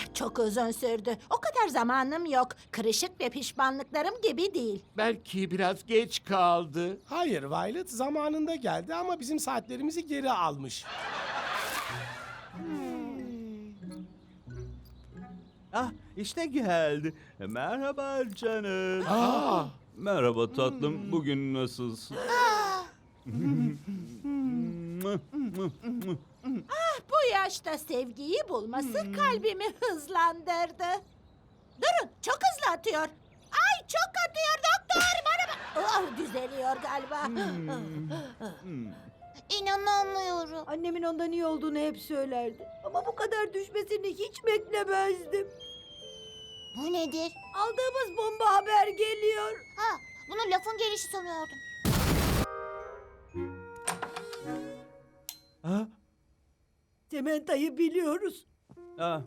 Ah çok uzun sürdü. O kadar zamanım yok. Kırışık ve pişmanlıklarım gibi değil. Belki biraz geç kaldı. Hayır Violet zamanında geldi ama bizim saatlerimizi geri almış. Ah işte geldi. Merhaba canım. Aa, Merhaba tatlım. Bugün nasılsın? Bu yaşta sevgiyi bulması kalbimi hızlandırdı. Durun çok hızlı atıyor. Ay çok atıyor doktor bana bak. Oh, düzeliyor galiba. İnanamıyorum. Annemin ondan iyi olduğunu hep söylerdi. Ama bu kadar düşmesini hiç beklemezdim. Bu nedir? Aldığımız bomba haber geliyor. Ha, bunu lafın gelişi sanıyordum. Ah, Sementa'yı biliyoruz. ah,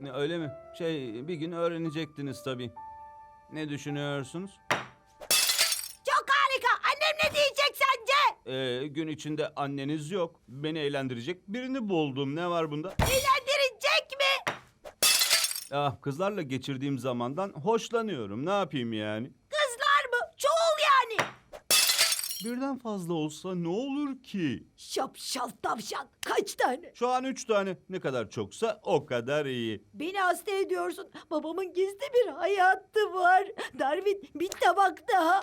ne, öyle mi? Şey bir gün öğrenecektiniz tabii. Ne düşünüyorsunuz? Çok harika. Annem ne diyecek sence? Ee, gün içinde anneniz yok. Beni eğlendirecek birini buldum. Ne var bunda? Eğlendirecek mi? Ah, kızlarla geçirdiğim zamandan hoşlanıyorum. Ne yapayım yani? Kızlar mı? Çoğul yani. Birden fazla olsa ne olur ki? Şapşal tavşan. Kaç tane? Şu an üç tane. Ne kadar çoksa o kadar iyi. Beni hasta ediyorsun. Babamın gizli bir hayatı var. Darwin bir tabak daha.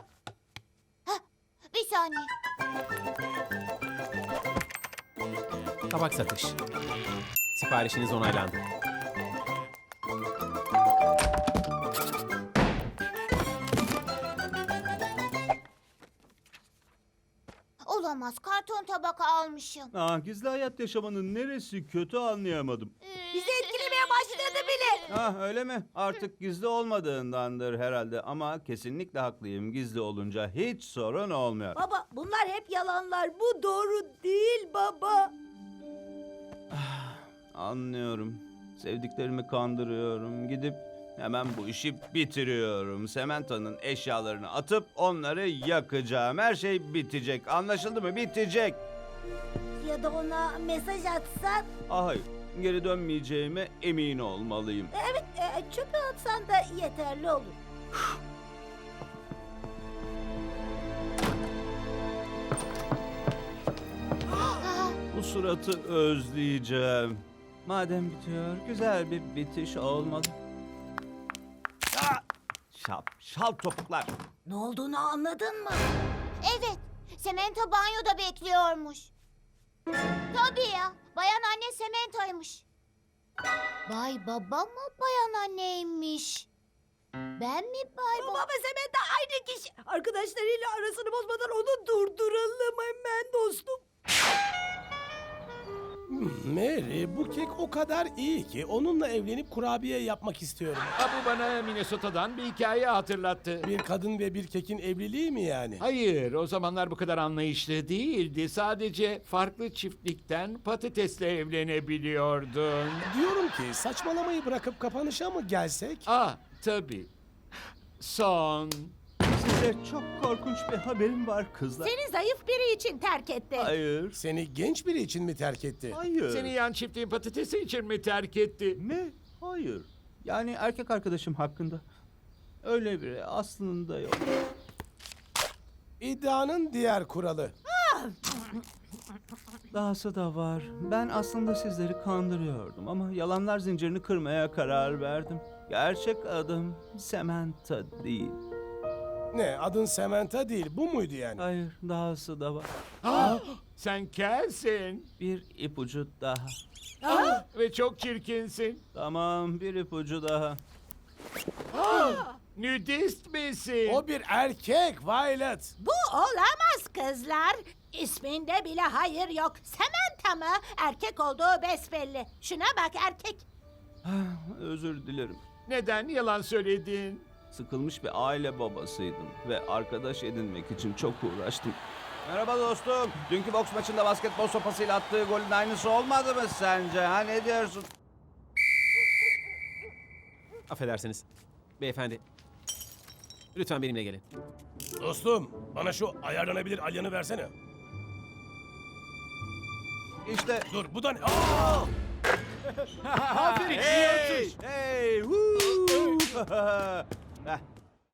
Bir saniye. Tabak satış. Siparişiniz onaylandı. Olamaz. Karton tabak almışım. Ah, gizli hayat yaşamanın neresi kötü anlayamadım. Bizi etkilemeye başladı bile. Ah öyle mi? Artık gizli olmadığındandır herhalde ama kesinlikle haklıyım. Gizli olunca hiç sorun olmuyor. Baba bunlar hep yalanlar. Bu doğru değil baba. Anlıyorum. Sevdiklerimi kandırıyorum. Gidip hemen bu işi bitiriyorum. Sementa'nın eşyalarını atıp onları yakacağım. Her şey bitecek. Anlaşıldı mı? Bitecek. Ya da ona mesaj atsan. Ah hayır. Geri dönmeyeceğime emin olmalıyım. Evet e, çöpe atsan da yeterli olur. Bu suratı özleyeceğim. Madem bitiyor, güzel bir bitiş olmalı. Şapşal topuklar. Ne olduğunu anladın mı? Evet. Semento banyoda bekliyormuş. Tabii ya. Bayan anne Semento'ymuş. Bay baba mı bayan anneymiş? Ben mi bay baba? Baba Sementa aynı kişi. Arkadaşlarıyla arasını bozmadan onu durduralım hemen dostum. Mary bu kek o kadar iyi ki onunla evlenip kurabiye yapmak istiyorum. Ha, bu bana Minnesota'dan bir hikaye hatırlattı. Bir kadın ve bir kekin evliliği mi yani? Hayır, o zamanlar bu kadar anlayışlı değildi. Sadece farklı çiftlikten patatesle evlenebiliyordun. Diyorum ki saçmalamayı bırakıp kapanışa mı gelsek? Ah, tabii. Son. Size çok korkunç bir haberim var kızlar. Seni zayıf biri için terk etti. Hayır. Seni genç biri için mi terk etti? Hayır. Seni yan çiftliğin patatesi için mi terk etti? Ne? Hayır. Yani erkek arkadaşım hakkında. Öyle biri aslında yok. İddianın diğer kuralı. Dahası da var. Ben aslında sizleri kandırıyordum ama yalanlar zincirini kırmaya karar verdim. Gerçek adım Samantha değil. Ne adın Samantha değil bu muydu yani? Hayır, dahası da var. Ah, sen kelsin. Bir ipucu daha. Ah, ve çok çirkinsin. Tamam, bir ipucu daha. Nüdist misin? O bir erkek Violet. Bu olamaz kızlar. İsminde bile hayır yok. Samantha mı? Erkek olduğu besbelli. Şuna bak erkek. Ah, Özür dilerim. Neden yalan söyledin? Sıkılmış bir aile babasıydım ve arkadaş edinmek için çok uğraştım. Merhaba dostum. Dünkü boks maçında basketbol sopasıyla attığı golün aynısı olmadı mı sence? Ha ne diyorsun? Affedersiniz. Beyefendi. Lütfen benimle gelin. Dostum bana şu ayarlanabilir alyanı versene. İşte Dur bu da ne? Aa! Aferin, iyi atış. 来